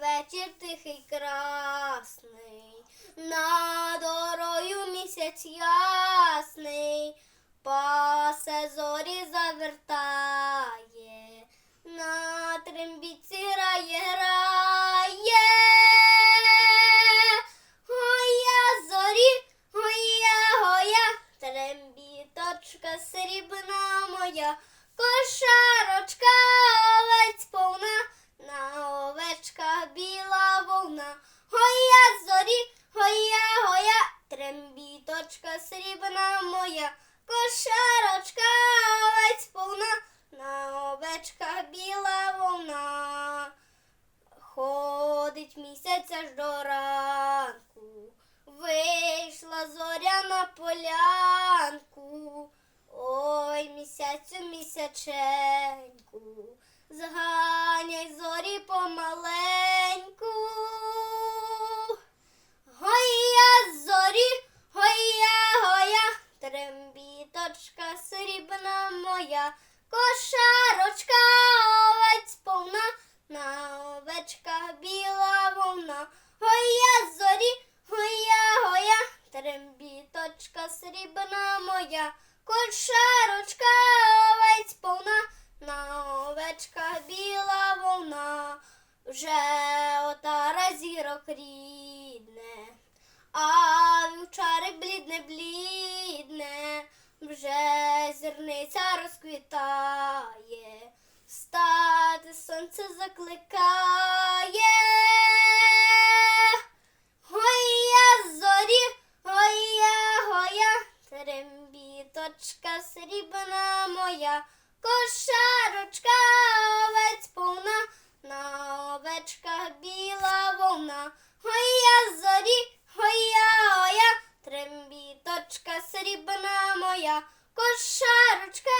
вечір тихий красний, над дорою місяць ясний, пасе зорі завертає, на трембіці грає, грає. Гоя зорі, гоя, гоя, трембіточка срібна моя, кошарочка срібна моя, кошарочка овець повна, на овечках біла вовна. Ходить місяць аж до ранку, вийшла зоря на полянку. Ой, місяцю місяченьку, зганяй зорі помаленьку. Гоя зорі, гоя, гоя, трембіточка срібна моя, кошарочка овець повна, на овечках біла вовна. Гоя зорі, гоя, гоя, трембіточка срібна моя, кошарочка овець повна, на овечках біла вовна. Вже отара зірок рідне, а вівчарик блідне, блідне, вже зірниця розквітає, встати сонце закликає. Гоя зорі, гоя, гоя, трембіточка срібна моя, кошарочка овець повна, на овечках біла вовна. Гоя зорі, гоя, гоя, трембіточка срібна моя, кошарочка